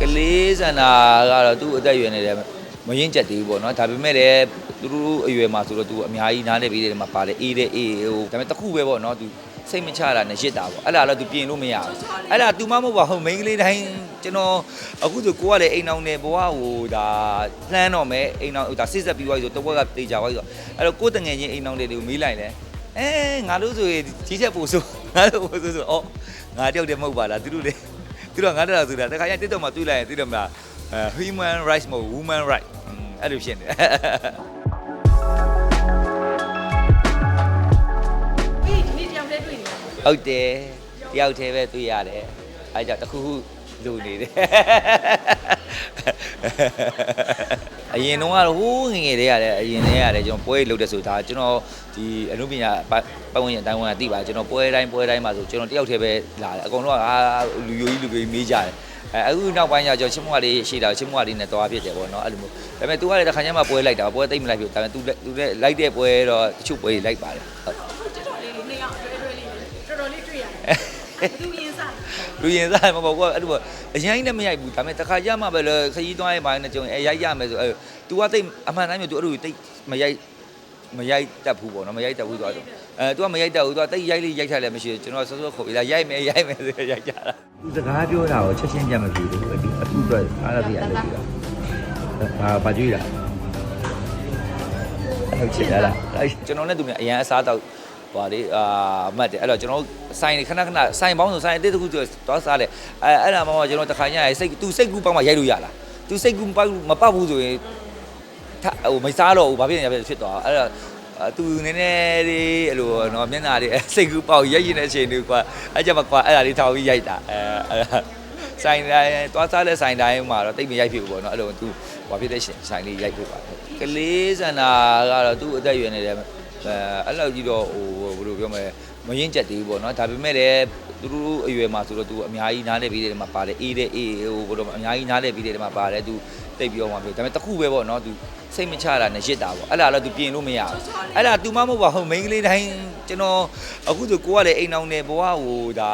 ကလေးစန္ဒာကတော့သူ့အသက်အရွယ်နဲ့လည်းမရင်ကျက်သေးဘူးပေါ့နော်ဒါပေမဲ့လည်းသူတို့အရွယ်မှာဆိုတော့သူအများကြီးနားလည်ပြီးတယ်မှာပါတယ်အေးတဲ့အေးဟိုဒါပေမဲ့တစ်ခုပဲပေါ့နော်သူစိတ်မချတာနဲ့ရစ်တာပေါ့အဲ့ဒါတော့သူပြင်လို့မရဘူးအဲ့ဒါ तू မမဟုတ်ပါဟုတ်မိန်းကလေးတိုင်းကျွန်တော်အခုဆိုကိုကလည်းအိမ်အောင်နေဘဝဟိုဒါလှမ်းတော့မယ်အိမ်အောင်ဒါစစ်ဆက်ပြီးသွားပြီဆိုတော့ဘက်ကတေချာသွားပြီဆိုအဲ့တော့ကိုယ်တငယ်ချင်းအိမ်အောင်တွေကိုမေးလိုက်လဲအဲငါတို့ဆိုရင်ကြီးချက်ပို့ဆိုငါတို့ပို့ဆိုဆိုဩငါတယောက်တည်းမဟုတ်ပါလားသူတို့လေ သူတို့ကငါတက်တာဆိုတာတခါကျတစ်တော့မှတွေ့လိုက်ရင်သိတယ်မလားအဲ human rights မဟုတ် woman right อืมအဲ့လိုဖြစ်နေတယ်အေးဒီနေ့တယောက်တည်းတွေ့နေတာဟုတ်တယ်တယောက်တည်းပဲတွေ့ရတယ်အဲကြောင့်တစ်ခုခုလူနေတယ် အရင်တော့ကတော့ဟိုးငယ်ငယ်တည်းရတယ်အရင်တည်းရတယ်ကျွန်တော်ပွဲလုပ်တဲ့ဆိုဒါကျွန်တော်ဒီအနုပညာပတ်ပတ်ဝန်းကျင်အတိုင်းဝန်ကသိပါကျွန်တော်ပွဲတိုင်းပွဲတိုင်းမှာဆိုကျွန်တော်တယောက်တည်းပဲလာတယ်အကုန်လုံးကအာလူယိုကြီးလူကြီးမေးကြတယ်အဲအခုနောက်ပိုင်းကျကျွန်တော်ချင်းမွားလေးရှိတာချင်းမွားလေးနဲ့တွားဖြစ်တယ်ပေါ့နော်အဲ့လိုမျိုးဒါပေမဲ့ तू ကလည်းတစ်ခါကျမှပွဲလိုက်တာပွဲသိမ့်မလိုက်ဘူးဒါပေမဲ့ तू လည်း तू လည်းလိုက်တဲ့ပွဲတော့တချို့ပွဲတွေလိုက်ပါတယ်ဟုတ် အခုတော်တော်လေးလေးနှစ်ယောက်အတွဲအတွဲလေးတော်တော်လေးတွေ့ရတယ် သူရင်းစား လူရင်စားမပေါ့ကွာအဲ့လိုပေါ့အရင်ကြီးနဲ့မရိုက်ဘူးဒါပေမဲ့တစ်ခါကြမှာပဲလေခရီးသွားရင်ပိုင်းနဲ့ကြုံရင်အဲရိုက်ရမယ်ဆိုအဲ तू ကတိတ်အမှန်တိုင်းမျိုး तू အဲ့လိုတိတ်မရိုက်မရိုက်တတ်ဘူးပေါ့နော်မရိုက်တတ်ဘူးဆိုတော့အဲ तू ကမရိုက်တတ်ဘူး तू ကတိတ်ရိုက်လေးရိုက်ထားလည်းမရှိဘူးကျွန်တော်ဆောစောခေါ်ပြီးလာရိုက်မယ်ရိုက်မယ်ဆိုရိုက်ကြတာ तू စကားပြောတာကိုချက်ချင်းကြမဖြစ်ဘူးအခုအခုတော့အားရပြရလို့ပြီးတော့ဘာဘာကြည့်တာဟုတ်ချင်လားအဲ့ကျွန်တော်နဲ့သူများအရန်အစားတော့ ဟွာလေအာမှတ်တယ်အဲ့တော့ကျွန်တော်ဆိုင်ခဏခဏဆိုင်ပေါင်းဆိုဆိုင်အသေးတခုဆိုတော့စားတယ်အဲအဲ့ဒါမှမှကျွန်တော်တခါညရစိတ်သူစိတ်ကူးပေါင်းမှရိုက်လို့ရလားသူစိတ်ကူးပေါက်မပေါက်ဘူးဆိုရင်ထဟိုမစားတော့ဘူးဘာဖြစ်နေရဖြစ်သွားအဲ့တော့သူနည်းနည်းလေးအဲ့လိုနော်မျက်နှာလေးစိတ်ကူးပေါက်ရိုက်ရင်တဲ့အချိန်လေးကွာအဲ့ကြမှာကွာအဲ့ဒါလေးထောင်ပြီးရိုက်တာအဲအဲ့ဒါဆိုင်တိုင်းသွားစားတဲ့ဆိုင်တိုင်းမှာတော့တိတ်မရိုက်ဖြစ်ဘူးပေါ့နော်အဲ့လိုသူဘာဖြစ်တဲ့ဆိုင်လေးရိုက်ဖို့ပါကလေးစန္ဒာကတော့သူ့အသက်အရွယ်နဲ့လည်း အဲအဲ့လောက်ကြီးတော့ဟိုဘယ်လိုပြောမလဲမရင်ကျက်သေးဘူးပေါ့နော်ဒါပေမဲ့လည်းသူတို့အရွယ်မှာဆိုတော့သူအများကြီးနားလည်ပြီးတယ်မှာပါတယ်အေးတဲ့အေးဟိုဘယ်လိုအများကြီးနားလည်ပြီးတယ်မှာပါတယ်သူတိတ်ပြီးတော့မှပြောဒါပေမဲ့တစ်ခုပဲပေါ့နော်သူစိတ်မချတာနဲ့ရစ်တာပေါ့အဲ့ဒါတော့သူပြင်လို့မရဘူးအဲ့ဒါ तू မမဟုတ်ပါဟုတ်မိန်းကလေးတိုင်းကျွန်တော်အခုဆိုကိုကလည်းအိမ်အောင်နေဘဝဟိုဒါ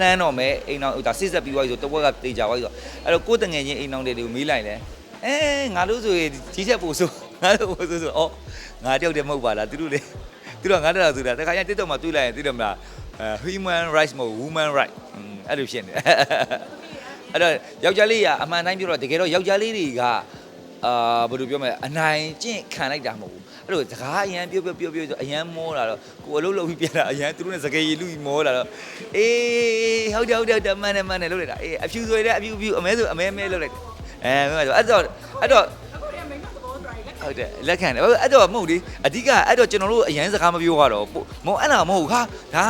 လှမ်းတော့မယ်အိမ်အောင်ဒါစစ်ဆက်ပြီးသွားပြီဆိုတော့ဘက်ကတေချာသွားပြီဆိုအဲ့တော့ကိုယ်တငယ်ချင်းအိမ်အောင်တွေကိုမေးလိုက်လဲအဲငါတို့ဆိုရင်ကြီးချက်ပို့ဆို ငါတို့ပို့ဆိုဆိုဩငါတယောက်တည်းမဟုတ်ပါလားသူတို့လေသူတို့ကငါတက်တာဆိုတာတခါကျတစ်တော့မှတွေ့လိုက်ရင်သိတယ်မလားအဲ human rights မဟုတ် woman right อืมအဲ့လိုဖြစ်နေအဲ့တော့ယောက်ျားလေးကအမှန်တိုင်းပြောတော့တကယ်တော့ယောက်ျားလေးတွေကအာဘယ်လိုပြောမလဲအနိုင်ကျင့်ခံလိုက်တာမဟုတ်ဘူးအဲ့လိုစကားအရန်ပြောပြောပြောပြောဆိုအရန်မောတာတော့ကိုယ်အလုပ်လုပ်ပြီးပြန်လာအရန်သူတို့နဲ့စကားရည်လူပြီးမောတာတော့အေးဟုတ်တယ်ဟုတ်တယ်ဟုတ်တယ်မှန်တယ်မှန်တယ်လုပ်လိုက်တာအေးအဖြူဆိုရတဲ့အဖြူဖြူအမဲဆိုအမဲမဲလုပ်လိုက်တယ်အဲမဲဆိုအဲ့တော့အဲ့တော့ ဟုတ်တယ်လက်ခံတယ်အဲ့တော့မဟုတ်လေအဓိကအဲ့တော့ကျွန်တော်တို့အရန်စကားမပြောရတော့မဟုတ်အဲ့ဒါမဟုတ်ဟာဒါ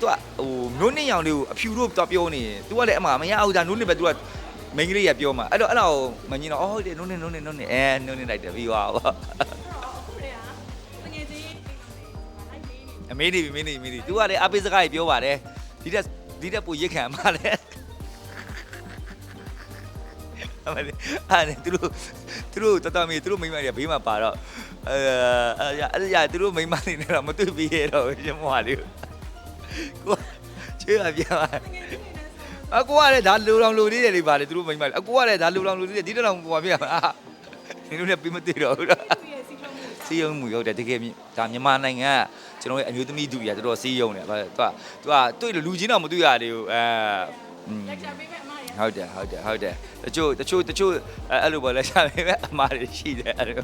သူကဟိုမျိုးနှစ်ရောင်လေးကိုအဖြူတို့တော့ပြောနေရင် तू ကလည်းအမှမရအောင်ဒါနိုးနေပဲ तू ကမိန်းကလေးရပြောမှာအဲ့တော့အဲ့ဒါကိုမငင်းတော့အော်ဟုတ်တယ်နိုးနေနိုးနေနိုးနေအဲနိုးနေလိုက်တယ်ပြီးသွားပါ တော့အခုတည်းကငွေကြီးလိုက်လေးနေ အမေးနေပြီမင်းနေပြီမင်းနေ तू ကလည်းအပိစကားကြီးပြောပါတယ်ဒီတက်ဒီတက်ပိုရစ်ခံပါလေ အမလေးအဲ့ဒါသူတို့သူတို့တတမီသူတို့မိန်းမတွေကဘေးမှာပါတော့အဲအဲ့ရအဲ့ရသူတို့မိန်းမတွေနဲ့တော့မတွေ့ပြီးရတော့ရမွားလေးကိုချေးရပြန်ပါအကူကလည်းဒါလူတော်လူလေးတွေလေပါလေသူတို့မိန်းမတွေအကူကလည်းဒါလူတော်လူလေးတွေဒီတော့ဟိုပါပြန်အာဒီလိုနဲ့ပြီးမသိတော့ဘူးတော့သူရဲ့စီလုံးမှုစီယုံမှုရောက်တယ်တကယ်မြဒါမြန်မာနိုင်ငံကကျွန်တော်ရဲ့အမျိုးသမီးတူကြီးကတော်တော်စီယုံတယ်ဘာသူကသူကတွေ့လို့လူချင်းတော့မတွေ့ရသေးဘူးအဲอืมလက်ချပေးမဲ့အမရဲ့ ဟုတ်တယ်ဟုတ်တယ်ဟုတ်တယ်တချို့တချို့တချို့အဲ့အဲ့လိုပေါ့လက်ချပေမဲ့အမားတွေရှိတယ်အဲ့လို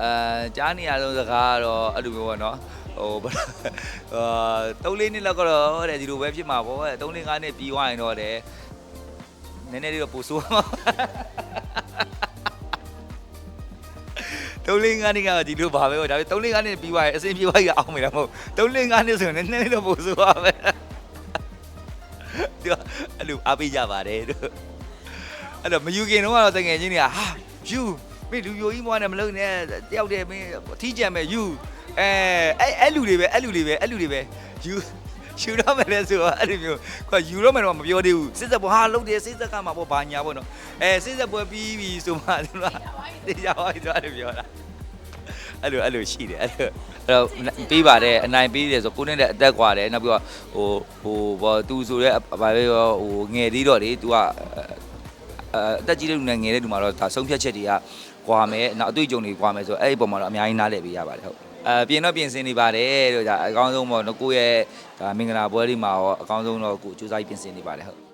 အဲကြားနေရဆုံးစကားကတော့အဲ့လိုမျိုးပေါ့နော်ဟိုဘာအာတုံးလေးနှစ်လောက်ကတော့တဲ့ဒီလိုပဲဖြစ်မှာပေါ့တဲ့တုံးလေးငါးနှစ်ပြီးသွားရင်တော့တဲ့နည်းနည်းလေးတော့ပိုဆိုးမှာတုံးလေးငါးနှစ်ကဒီလိုပါပဲပေါ့ဒါပေမဲ့တုံးလေးငါးနှစ်ပြီးသွားရင်အစင်ပြေသွားရအောင်မယ်လားမဟုတ်တုံးလေးငါးနှစ်ဆိုရင်နည်းနည်းလေးတော့ပိုဆိုးပါပဲ သူကအဲ့လိုအားပေးကြပါတယ်တို့အဲ့တော့မယူခင်တော့ကတော့တငယ်ချင်းတွေကဟာယူမင်းလူယိုကြီးမွားနဲ့မလုံနဲ့တယောက်တည်းမင်းထီးကြံမဲ့ယူအဲအဲ့အဲ့လူတွေပဲအဲ့လူတွေပဲအဲ့လူတွေပဲယူယူတော့မယ်လဲဆိုတော့အဲ့လိုမျိုးကွာယူတော့မယ်တော့မပြောသေးဘူးစစ်စက်ပေါ်ဟာလုံတယ်စစ်စက်ကမှာပေါ့ဘာညာပေါ့နော်အဲစစ်စက်ပွဲပြီးပြီဆိုမှသူကတေးကြပါပြီသူအဲ့လိုပြောတာ အဲ့လိုအဲ့လိုရှိတယ်အဲ့လိုအဲ့တော့ပြီးပါတယ်အနိုင်ပြီးတယ်ဆိုကိုနဲ့လည်းအသက်ကွာတယ်နောက်ပြီးတော့ဟိုဟိုဘောသူဆိုရဲဘာပဲဟိုငယ်သေးတော့လေ तू ကအသက်ကြီးတဲ့လူနဲ့ငယ်တဲ့လူမှာတော့ဒါဆုံးဖြတ်ချက်တွေကကွာမယ်နောက်အတွေ့အကြုံတွေကွာမယ်ဆိုတော့အဲ့ဒီပုံမှာတော့အများကြီးနားလည်ပေးရပါတယ်ဟုတ်အဲပြင်တော့ပြင်ဆင်နေပါတယ်လို့ဒါအကောင်းဆုံးပေါ့နော်ကိုယ့်ရဲ့ဒါမင်္ဂလာပွဲလေးမှာရောအကောင်းဆုံးတော့ကိုစူးစမ်းပြင်ဆင်နေပါတယ်ဟုတ်